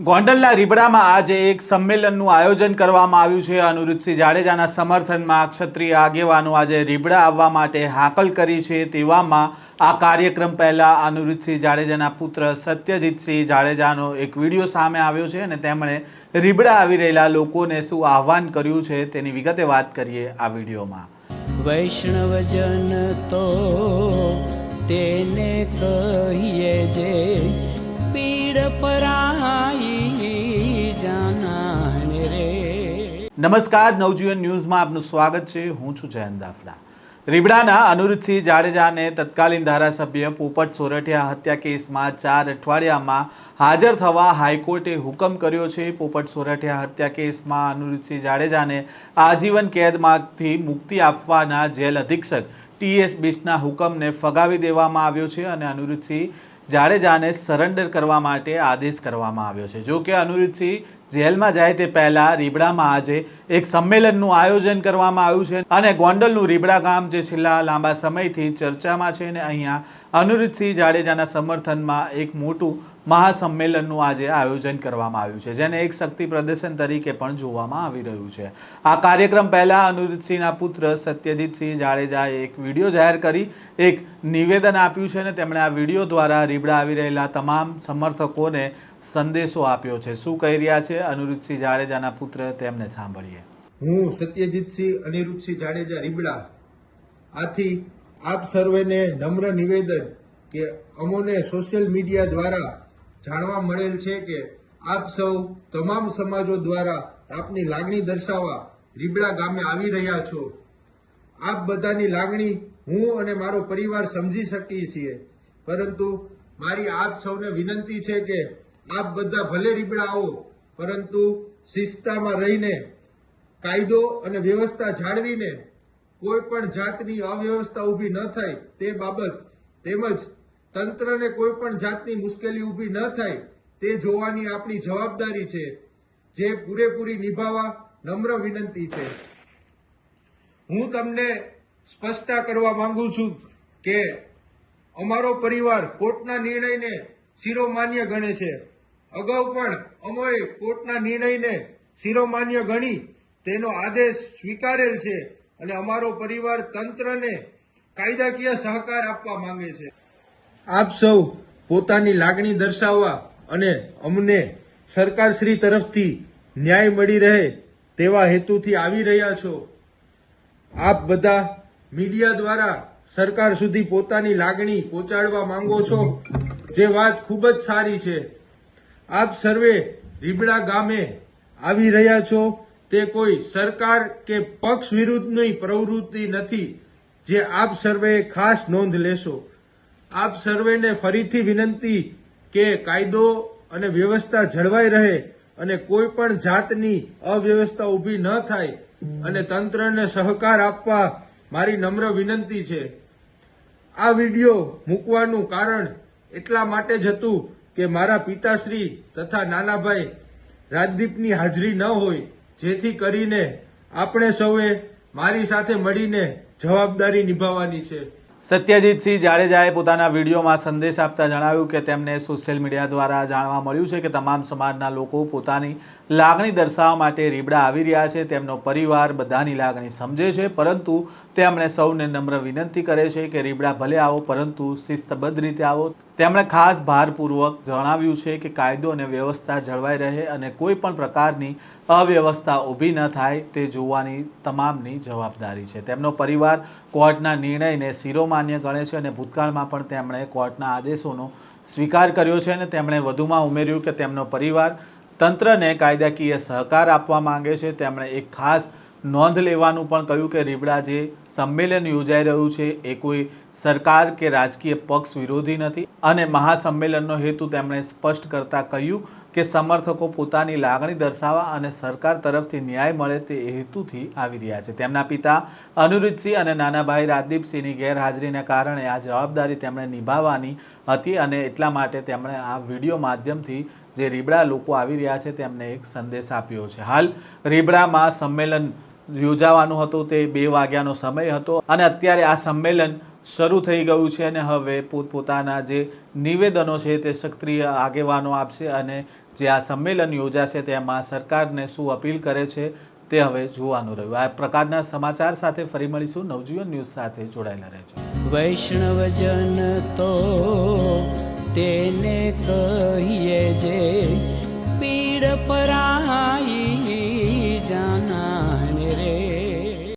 ગોંડલના રીબડામાં આજે એક સંમેલનનું આયોજન કરવામાં આવ્યું છે. અનુરૂધસિંહ જાડેજાના સમર્થનમાં ક્ષત્રિય આગેવાનો આજે રીબડા આવવા માટે હાકલ કરી છે. તેવામાં આ કાર્યક્રમ પહેલાં અનુરૂધસિંહ જાડેજાના પુત્ર સત્યજીતસિંહ જાડેજાનો એક વીડિયો સામે આવ્યો છે અને તેમણે રીબડા આવી રહેલા લોકોને શું આહવાન કર્યું છે તેની વિગતે વાત કરીએ આ વિડીયોમાં. વૈષ્ણવજન તો તેને કહીએ જે પીડ પરાઈ નમસ્કાર, નવજીવન ન્યૂઝમાં આપનું સ્વાગત છે. હું છું જયંત દાફડા. રીબડાના અનુરૂધસિંહ જાડેજાને તત્કાલીન ધારાસભ્ય પોપટ સોરઠિયા હત્યા કેસમાં ચાર અઠવાડિયામાં હાજર થવા હાઈકોર્ટે હુકમ કર્યો છે. પોપટ સોરઠિયા હત્યા કેસમાં અનુરૂધસિંહ જાડેજાને આજીવન કેદમાંથી મુક્તિ આપવાના જેલ અધિક્ષક ટીએસ બિસ્ટના હુકમને ફગાવી દેવામાં આવ્યો છે અને અનુરૂધસિંહ જાડેજાને સરેન્ડર કરવા માટે આદેશ કરવામાં આવ્યો છે. જો કે અનુરૂધસિંહ જેલમાં જાય તે પહેલા રીબડામાં આજે એક સંમેલનનું આયોજન કરવામાં આવ્યું છે અને ગોંડલનું રીબડા ગામ જે છેલ્લા લાંબા સમયથી ચર્ચામાં છે ને અહીંયા અનુરૂધસિંહ જાડેજાના સમર્થનમાં એક મોટું મહાસંમેલનનું આજે આયોજન કરવામાં આવ્યું છે, જેને એક શક્તિ પ્રદર્શન તરીકે પણ જોવામાં આવી રહ્યું છે. આ કાર્યક્રમ પહેલાં અનુરૂધસિંહના પુત્ર સત્યજીતસિંહ જાડેજાએ એક વીડિયો જાહેર કરી, એક નિવેદન આપ્યું છે અને તેમણે આ વીડિયો દ્વારા રીબડા આવી રહેલા તમામ સમર્થકોને સંદેશો આપ્યો છે. શું કહી રહ્યા છે? અનિરુદ્ધસિંહ જાડેજાના પુત્ર તેમને સાંભળીએ. હું સત્યજીતસિંહ અનિરુદ્ધસિંહ જાડેજા રીબડા. આથી આપ સર્વેને નમ્ર નિવેદન કે અમોને સોશિયલ મીડિયા દ્વારા જાણવા મળેલ છે કે આપ સૌ તમામ સમાજો દ્વારા આપની લાગણી દર્શાવવા રીબડા ગામે આવી રહ્યા છો. આપ બધાની લાગણી હું અને મારો પરિવાર સમજી શકીએ છીએ. પરંતુ મારી આપ સૌને વિનંતી છે કે આપ બધા ભલે રીબડા પરંતુ શિસ્તામાં રહીને કાયદો અને વ્યવસ્થા જાળવીને કોઈ પણ જાતની અવ્યવસ્થા ઊભી ન થાય તે બાબત તેમજ તંત્રને કોઈ પણ જાતની મુશ્કેલી ઊભી ન થાય તે જોવાની આપણી જવાબદારી છે, જે પૂરેપૂરી નિભાવવા નમ્ર વિનંતી છે. હું તમને સ્પષ્ટતા કરવા માંગુ છું કે અમારો પરિવાર કોર્ટના નિર્ણયને શિરોમાન્ય ગણે છે. અગાઉ પણ અમોએ કોર્ટના નિર્ણયને શિરોમાન્ય ગણી તેનો આદેશ સ્વીકારેલ છે અને અમારો પરિવાર તંત્રને કાયદાકીય સહકાર આપવા માંગે છે. આપ સૌ પોતાની લાગણી દર્શાવવા અને અમને સરકારશ્રી તરફથી ન્યાય મળી રહે તેવા હેતુથી આવી રહ્યા છો. આપ બધા મીડિયા દ્વારા સરકાર સુધી પોતાની લાગણી પહોંચાડવા માંગો છો. જે વાત ખૂબ જ સારી છે. આપ સર્વે રીબડા ગામે આવી રહ્યા છો. તે કોઈ સરકાર કે પક્ષ વિરુદ્ધની પ્રવૃત્તિ નથી જે આપ સર્વે ખાસ નોંધ લેશો. આપ સર્વેને ફરીથી વિનંતી કે કાયદો અને વ્યવસ્થા જળવાઈ રહે અને કોઈ પણ જાતની અવ્યવસ્થા ઊભી ન થાય અને તંત્રને સહકાર આપવા મારી નમ્ર વિનંતી છે. આ વીડિયો મૂકવાનું કારણ એટલા માટે જ હતું કે મારા પિતાશ્રી તથા નાનાભાઈ રાજદીપની હાજરી ન હોય, જેથી કરીને આપણે સૌએ મારી સાથે મળીને જવાબદારી નિભાવવાની છે. સત્યજીતસિંહ જાડેજાએ પોતાના વિડીયોમાં સંદેશ આપતા જણાવ્યું કે તેમને સોશિયલ મીડિયા દ્વારા જાણવા મળ્યું છે કે તમામ સમાજના લોકો પોતાની લાગણી દર્શાવવા માટે રીબડા આવી રહ્યા છે. તેમનો પરિવાર બધાની લાગણી સમજે છે, પરંતુ તેમણે સૌને નમ્ર વિનંતી કરે છે કે રીબડા ભલે આવો, પરંતુ શિસ્તબદ્ધ રીતે આવો. તેમણે ખાસ ભારપૂર્વક જણાવ્યું છે કે કાયદો અને વ્યવસ્થા જળવાઈ રહે અને કોઈ પણ પ્રકારની અવ્યવસ્થા ઊભી ન થાય તે જોવાની તમામની જવાબદારી છે. તેમનો પરિવાર કોર્ટના નિર્ણયને શિરોમાન્ય ગણે છે અને ભૂતકાળમાં પણ તેમણે કોર્ટના આદેશોનો સ્વીકાર કર્યો છે અને તેમણે વધુમાં ઉમેર્યું કે તેમનો પરિવાર તંત્રને કાયદાકીય સહકાર આપવા માંગે છે. તેમણે એક ખાસ નોંધ લેવાનું પણ કહ્યું કે રીબડા જે સંમેલન યોજાઈ રહ્યું છે, એ કોઈ સરકાર કે રાજકીય પક્ષ વિરોધી નથી અને મહાસંમેલનનો હેતુ તેમણે સ્પષ્ટ કરતા કહ્યું કે સમર્થકો પોતાની લાગણી દર્શાવવા અને સરકાર તરફથી ન્યાય મળે તે હેતુથી આવી રહ્યા છે. તેમના પિતા અનુરૂધસિંહ અને નાના ભાઈ રાજદીપસિંહની ગેરહાજરીને કારણે આ જવાબદારી તેમણે નિભાવવાની હતી અને એટલા માટે તેમણે આ વીડિયો માધ્યમથી જે રીબડા લોકો આવી રહ્યા છે, તેમને એક સંદેશ આપ્યો છે. હાલ રીબડામાં સંમેલન યોજાવાનું હતું, તે બે વાગ્યાનો સમય હતો અને અત્યારે આ સંમેલન શરૂ થઈ ગયું છે અને હવે પોતપોતાના જે નિવેદનો છે તે સક્રિય આગેવાનો આપશે અને જે આ સંમેલન યોજાશે તેમાં સરકારને શું અપીલ કરે છે તે હવે જોવાનું રહ્યું. આ પ્રકારના સમાચાર સાથે ફરી મળીશું. નવજીવન ન્યૂઝ સાથે જોડાયેલા રહેજો. વૈષ્ણવજન તો તેને જે